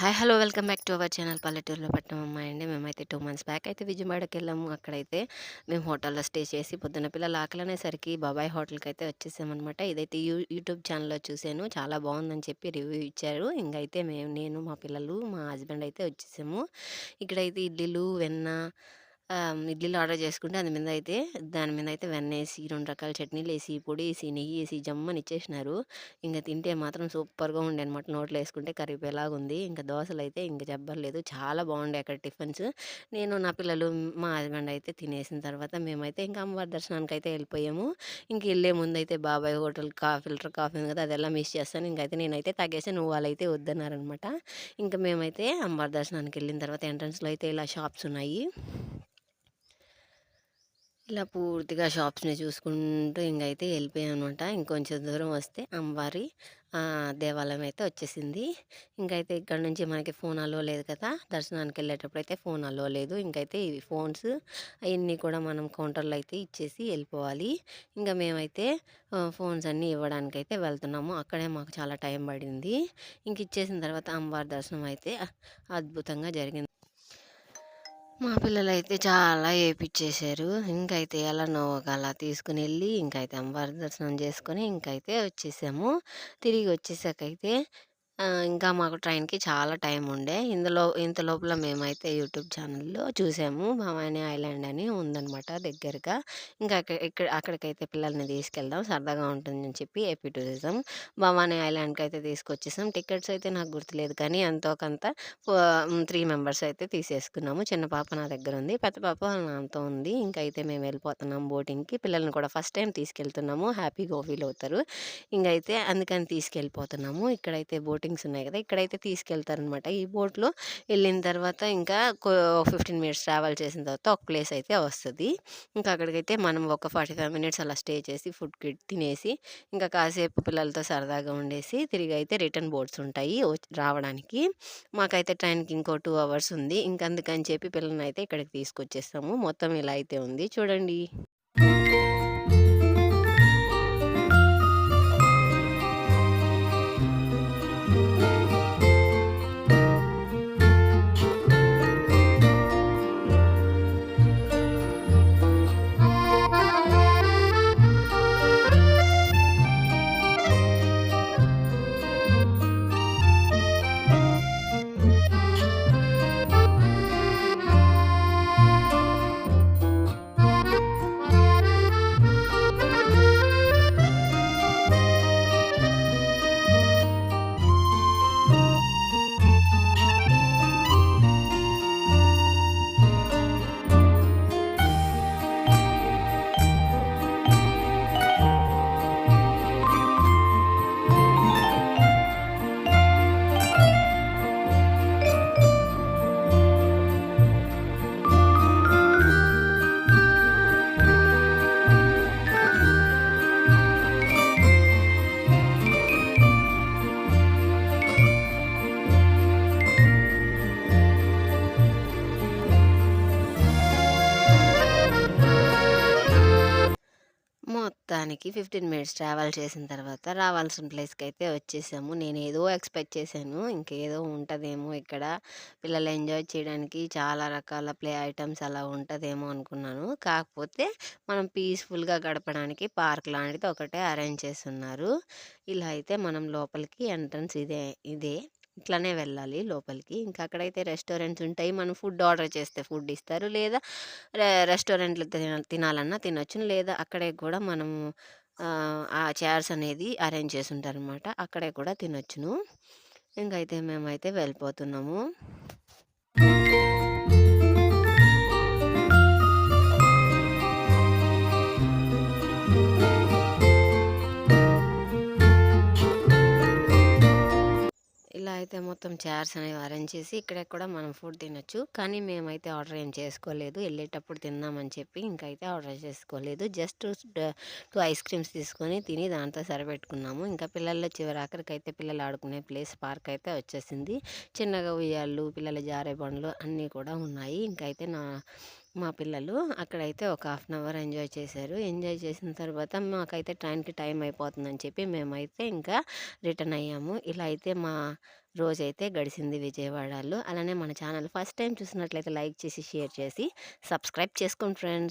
Hi hello welcome back to our channel పల్లెటూరులో పట్నం అమ్మాయి అండి. మేమైతే టూ మంత్స్ బ్యాక్ అయితే విజయవాడకి వెళ్ళాము. అక్కడైతే మేము హోటల్లో స్టే చేసి పొద్దున్న పిల్లలు ఆకలనేసరికి బాబాయ్ హోటల్కి అయితే వచ్చేసామన్నమాట. ఇదైతే యూ యూట్యూబ్ ఛానల్లో చూశాను. చాలా బాగుందని చెప్పి రివ్యూ ఇచ్చారు. ఇంకైతే మేము నేను మా పిల్లలు మా హస్బెండ్ అయితే వచ్చేసాము. ఇక్కడైతే ఇడ్లీలు వెన్న ఇడ్లీలు ఆర్డర్ చేసుకుంటే అది మీద అయితే దాని మీద అయితే వెన్న వేసి రెండు రకాల చట్నీలు వేసి పొడిసి నెయ్యి వేసి జమ్మని ఇచ్చేసినారు. ఇంకా తింటే మాత్రం సూపర్‌గా ఉండే అనమాట. నోట్లో వేసుకుంటే కరివేలాగా ఉంది ఇంకా దోశలు అయితే ఇంకా చెప్పర్లేదు. చాలా బాగుండే అక్కడ టిఫిన్స్. నేను, నా పిల్లలు, మా హస్బెండ్ అయితే తినేసిన తర్వాత మేమైతే ఇంకా అమ్మవారి అయితే వెళ్ళిపోయాము. ఇంక ముందు అయితే బాబాయ్ హోటల్ కా ఫిల్టర్ కాఫీ ఉంది కదా! అదెలా మిస్ చేస్తాను. ఇంకైతే నేనైతే తాగేసాను. వాళ్ళైతే వద్దన్నారనమాట. ఇంకా మేమైతే అమ్మవారి దర్శనానికెళ్ళిన తర్వాత ఎంట్రన్స్‌లో అయితే ఇలా షాప్స్ ఉన్నాయి. ఇలా పూర్తిగా షాప్స్‌ని చూసుకుంటూ ఇంకైతే వెళ్ళిపోయామనమాట. ఇంకొంచెం దూరం వస్తే అమ్మవారి దేవాలయం అయితే వచ్చేసింది. ఇంకైతే ఇక్కడ నుంచి మనకి ఫోన్ అలో లేదు కదా! అయితే ఫోన్ అలో లేదు. ఇంకైతే ఇవి ఫోన్స్ అవన్నీ కూడా మనం కౌంటర్‌లో అయితే ఇచ్చేసి వెళ్ళిపోవాలి. ఇంకా మేమైతే ఫోన్స్ అన్నీ ఇవ్వడానికైతే వెళ్తున్నాము. అక్కడే మాకు చాలా టైం పడింది. ఇంక ఇచ్చేసిన తర్వాత అమ్మవారి దర్శనం అయితే అద్భుతంగా జరిగింది. మా పిల్లలైతే చాలా ఏపిచ్చేశారు. ఇంకైతే ఎలానో తీసుకుని వెళ్ళి ఇంకైతే అమ్మవారి దర్శనం చేసుకొని ఇంకైతే వచ్చేసాము. తిరిగి వచ్చేసాకైతే ఇంకా మాకు ట్రైన్‌కి చాలా టైం ఉండే. ఇందులో ఇంత లోపల మేమైతే యూట్యూబ్ ఛానల్‌లో చూసాము. భవానీ ఐలాండ్ అని ఉందనమాట దగ్గరగా. ఇంకా అక్క ఇక్కడ అక్కడికైతే పిల్లల్ని తీసుకెళ్దాం సరదాగా ఉంటుందని చెప్పి ఏపీ టూరిజం భవానీ ఐలాండ్‌కైతే తీసుకొచ్చేసాం. టికెట్స్ అయితే నాకు గుర్తులేదు కానీ ఎంతో కొంత ఫో హ్మ్, 3 మెంబర్స్ అయితే తీసేసుకున్నాము. చిన్న పాప నా దగ్గరుంది. పెద్ద పాప వాళ్ళ నాన్నతో ఉంది. అయితే మేము వెళ్ళిపోతున్నాం బోటింగ్‌కి. పిల్లల్ని కూడా ఫస్ట్ టైమ్ తీసుకెళ్తున్నాము. హ్యాపీగా ఫీల్ అవుతారు. ఇంగైతే అందుకని తీసుకెళ్ళిపోతున్నాము. ఇక్కడైతే బోటింగ్ బోటింగ్స్ ఉన్నాయి కదా! ఇక్కడైతే తీసుకెళ్తారనమాట. ఈ బోట్‌లో వెళ్ళిన తర్వాత ఇంకా ఫిఫ్టీన్ మినిట్స్ ట్రావెల్ చేసిన తర్వాత ఒక ప్లేస్ అయితే వస్తుంది ఇంకా అక్కడికైతే మనం ఒక 45 మినిట్స్ అలా స్టే చేసి ఫుడ్ తినేసి ఇంకా కాసేపు పిల్లలతో సరదాగా ఉండేసి తిరిగి అయితే రిటర్న్ బోట్స్ ఉంటాయి రావడానికి. మాకైతే ట్రైన్‌కి ఇంకో టూ అవర్స్ ఉంది. ఇంక అందుకని చెప్పి అయితే ఇక్కడికి తీసుకొచ్చేస్తాము మొత్తం ఇలా అయితే ఉంది చూడండి. రావడానికి ఫిఫ్టీన్ మినిట్స్ ట్రావెల్ చేసిన తర్వాత రావాల్సిన ప్లేస్కి అయితే వచ్చేసాము. నేను ఏదో ఎక్స్‌పెక్ట్ చేశాను. ఇంకేదో ఉంటుందేమో ఇక్కడ పిల్లలు ఎంజాయ్ చేయడానికి చాలా రకాల ప్లే ఐటమ్స్ అలా ఉంటుందేమో అనుకున్నాను. కాకపోతే మనం పీస్‌ఫుల్‌గా గడపడానికి పార్క్ లాంటిది ఒకటే అరేంజ్ చేస్తున్నారు ఇలా అయితే మనం లోపలికి ఎంట్రన్స్ ఇదే ఇదే. ఇట్లానే వెళ్ళాలి లోపలికి. ఇంకా అక్కడైతే రెస్టారెంట్స్ ఉంటాయి. మనం ఫుడ్ ఆర్డర్ చేస్తే ఫుడ్ ఇస్తారు. లేదా రెస్టారెంట్‌లో తిన తినాలన్నా తినొచ్చు. లేదా అక్కడే కూడా మనము ఆ చైర్స్ అనేది అరేంజ్ చేసుంటారనమాట. అక్కడే కూడా తినొచ్చును. ఇంకైతే మేమైతే వెళ్ళిపోతున్నాము. అయితే మొత్తం చైర్స్ అనేవి అరేంజ్ చేసి ఇక్కడ కూడా మనం ఫుడ్ తినొచ్చు. కానీ మేమైతే ఆర్డర్ ఏం చేసుకోలేదు. వెళ్ళేటప్పుడు తిందామని చెప్పి ఇంకైతే ఆర్డర్ చేసుకోలేదు. జస్ట్ టూ ఐస్ క్రీమ్స్ తీసుకొని తిని దాంతో సరిపెట్టుకున్నాము. ఇంకా పిల్లల చివరి ఆఖరికైతే పిల్లలు ఆడుకునే ప్లేస్ పార్క్ అయితే వచ్చేసింది. చిన్నగా ఉయ్యాళ్ళు పిల్లల జారే బండ్లు అన్నీ కూడా ఉన్నాయి. ఇంకైతే నా మా పిల్లలు. అక్కడైతే ఒక హాఫ్ అన్ అవర్ ఎంజాయ్ చేశారు. ఎంజాయ్ చేసిన తర్వాత మాకైతే ట్రైన్‌కి టైం అయిపోతుందని చెప్పి మేమైతే ఇంకా రిటర్న్ అయ్యాము. ఇలా అయితే మా రోజైతే గడిచింది విజయవాడలో. అలానే మన ఛానల్ ఫస్ట్ టైం చూసినట్లయితే లైక్ చేసి, షేర్ చేసి, సబ్స్క్రైబ్ చేసుకోండి ఫ్రెండ్స్.